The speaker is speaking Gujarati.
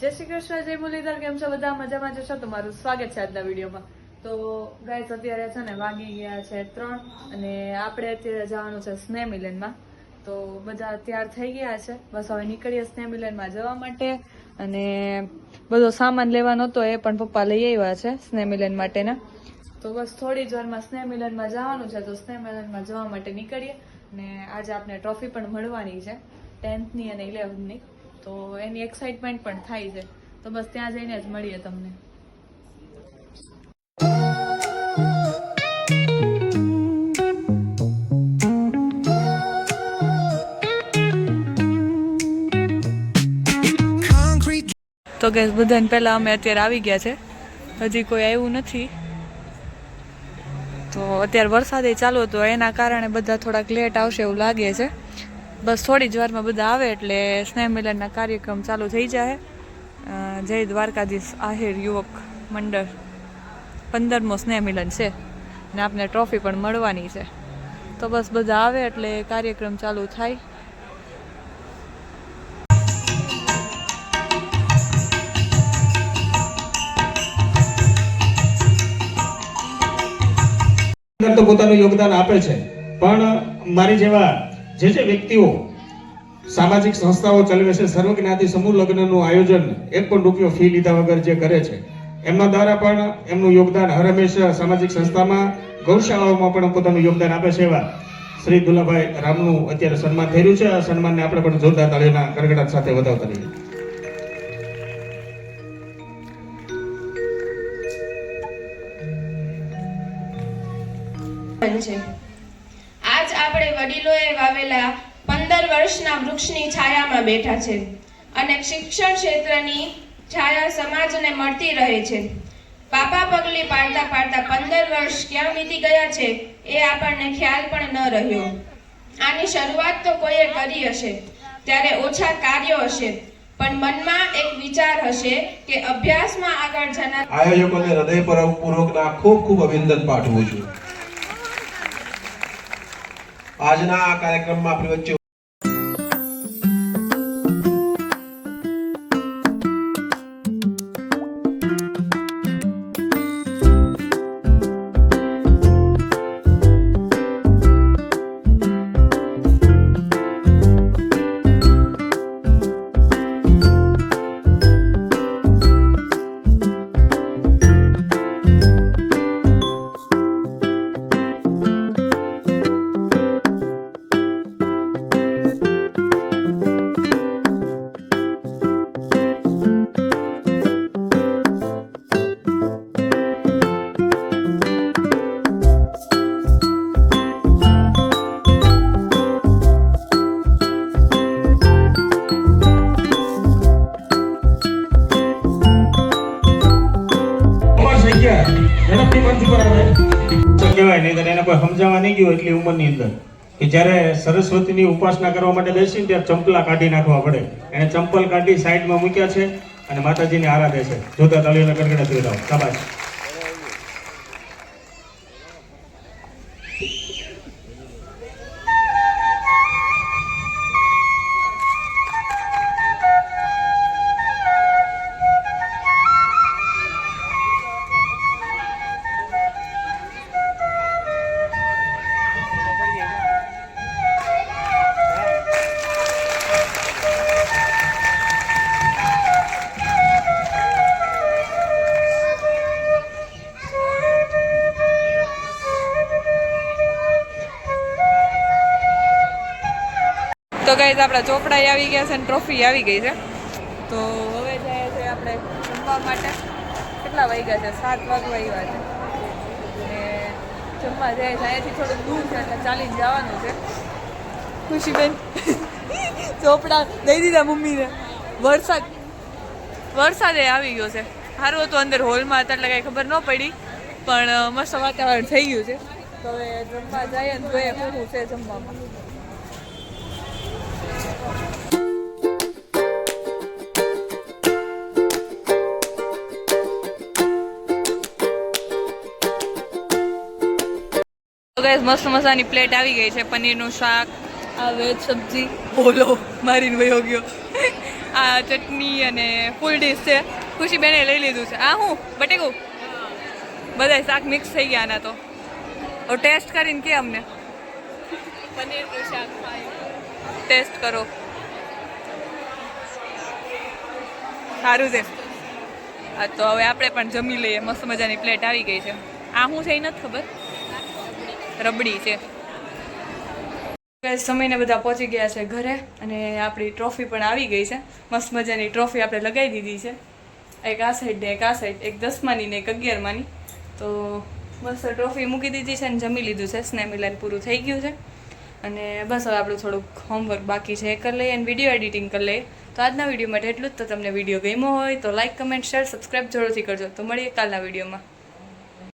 જય શ્રી કૃષ્ણ, જય મુરલીધર, કેમ છો બધા? મજામાં જશો તમારું સ્વાગત છે આજના વિડીયોમાં. તો ગાઈસ અત્યારે છે ને વાગી ગયા છે ત્રણ અને આપણે અત્યારે જવાનું છે સ્નેહ મિલનમાં તો બધા તૈયાર થઈ ગયા છે. બસ હવે નીકળીએ સ્નેહ મિલનમાં જવા માટે. અને બધો સામાન લેવાનો હતો એ પણ પપ્પા લઈ આવ્યા છે સ્નેહ મિલન માટેના. તો બસ થોડી જ વારમાં સ્નેહ મિલનમાં જવાનું છે. તો સ્નેહ મિલનમાં જવા માટે નીકળીએ. અને આજે આપણે ટ્રોફી પણ મળવાની છે. ટેન્થની અને ઇલેવન્થની તો એની એક્સાઇટમેન્ટ પણ થાય છે. તો બસ ત્યાં જઈને જ મળીએ તમને. તો ગેસ બધાને પહેલાં અમે અત્યારે આવી ગયા છે. હજી કોઈ આવ્યું નથી. તો અત્યારે વરસાદે ચાલુ હતો, એના કારણે બધા થોડાક લેટ આવશે એવું લાગે છે. બસ થોડી જ વારમાં બધા આવે એટલે સ્નેહ મિલનના કાર્યક્રમ ચાલુ થઈ જાય જય દ્વારકાધીશ આહિર યુવક મંડળ. પંદરમો સ્નેહ મિલન છે ને આપને ટ્રોફી પણ મળવાની છે. તો બસ બધા આવે એટલે કાર્યક્રમ ચાલુ થાય. તો પોતાનું યોગદાન આપે છે. પણ મારી જેવા જે જે વ્યક્તિઓ સામાજિક સંસ્થાઓ ચલાવે છે સર્વજ્ઞાતિ સમૂહ લગ્નનું આયોજન, એક પણ રૂપિયો ફી લીધા વગર જે કરે છે. એમના દ્વારા પણ એમનું યોગદાન હર હંમેશા સામાજિક સંસ્થામાં, ગૌશાળાઓમાં પણ પોતાનું યોગદાન આપે છે એવા શ્રી દુલાભાઈ રામનું અત્યારે સન્માન થઈ રહ્યું છે. આ સન્માનને આપણે પણ જોરદાર તાળીના કરગડાટ સાથે વધાવતા રહીએ. છે. આપણે વડીલોએ વાવેલા પંદર વર્ષના વૃક્ષની છાયામાં બેઠા છે અને શિક્ષણ ક્ષેત્રની છાયા સમાજને મળતી રહે છે. પાપા પગલી પાડતા પાડતા પંદર વર્ષ ક્યાં વીતી ગયા છે એ આપણને ખ્યાલ પણ ન રહ્યો. આની શરૂઆત તો કોઈએ કરી હશે, ત્યારે ઓછા કાર્યો હશે, પણ મનમાં એક વિચાર હશે કે અભ્યાસમાં આગળ જનાર આયોજકોને હૃદયપૂર્વકના ખૂબ ખૂબ અભિનંદન પાઠવું છું. આજના આ કાર્યક્રમમાં આપણી વચ્ચે કહેવાય, નહીં એને કોઈ સમજાવવા નહીં ગયું એટલી ઉંમરની અંદર. કે જ્યારે સરસ્વતીની ઉપાસના કરવા માટે બેસીને ત્યારે ચંપલા કાઢી નાખવા પડે. એને ચંપલ કાઢી સાઈડમાં મૂક્યા છે અને માતાજીને આરાધે છે. જોતા તાળીઓના ગડગડા થઈ રહો શાબાશ. તો ગઈ આપણા ચોપડા આવી ગયા છે અને ટ્રોફી આવી ગઈ છે. તો હવે જાય છે આપણે જમવા માટે. કેટલા વાગ્યા છે? સાત વાગ્યા છે. જમવા જાય છે. થોડુંક દૂર છે એટલે ચાલીને જવાનું છે. ખુશીબેન, ચોપડા દઈ દીધા મમ્મીને. વરસાદ, વરસાદે આવી ગયો છે. સારું હતું અંદર હોલમાં હતા એટલે કાંઈ ખબર ન પડી, પણ મસ્ત વાતાવરણ થઈ ગયું છે. તો હવે જમવા જઈએ ને જોઈએ શું છે જમવામાં. Guys, મસ્ત મજાની પ્લેટ આવી ગઈ છે પનીરનું શાક આ વેજ સબ્જી. બોલો મારીને વયો ગયો. આ ચટણી અને ફૂલ ડીશ છે. ખુશી બેને લઈ લીધું છે. આ હું? બટેકું? બધા શાક મિક્સ થઈ ગયા આના તો. હવે ટેસ્ટ કરીને કે અમને? પનીરનું શાક ટેસ્ટ કરો. સારું છે. હા તો હવે આપણે પણ જમી લઈએ. મસ્ત મજાની પ્લેટ આવી ગઈ છે. આ શું છે એ નથી ખબર. રબડી છે. સમયને બધા પહોંચી ગયા છે ઘરે અને આપણી ટ્રોફી પણ આવી ગઈ છે. મસ્ત મજાની ટ્રોફી આપણે લગાવી દીધી છે. એક આ સાઈડ ને એક આ સાઈડ એક દસમાની ને એક અગિયારમાની. તો બસ ટ્રોફી મૂકી દીધી છે અને જમી લીધું છે. સ્નેમિલન પૂરું થઈ ગયું છે. અને બસ હવે આપણું થોડુંક હોમવર્ક બાકી છે. એ કરી લઈએ અને વીડિયો એડિટિંગ કરી લઈએ. તો આજના વીડિયો માટે એટલું જ. તો તમને વીડિયો ગમ્યો હોય તો લાઇક કમેન્ટ શેર સબસ્ક્રાઈબ જરૂરથી કરજો. તો મળીએ કાલના વિડીયોમાં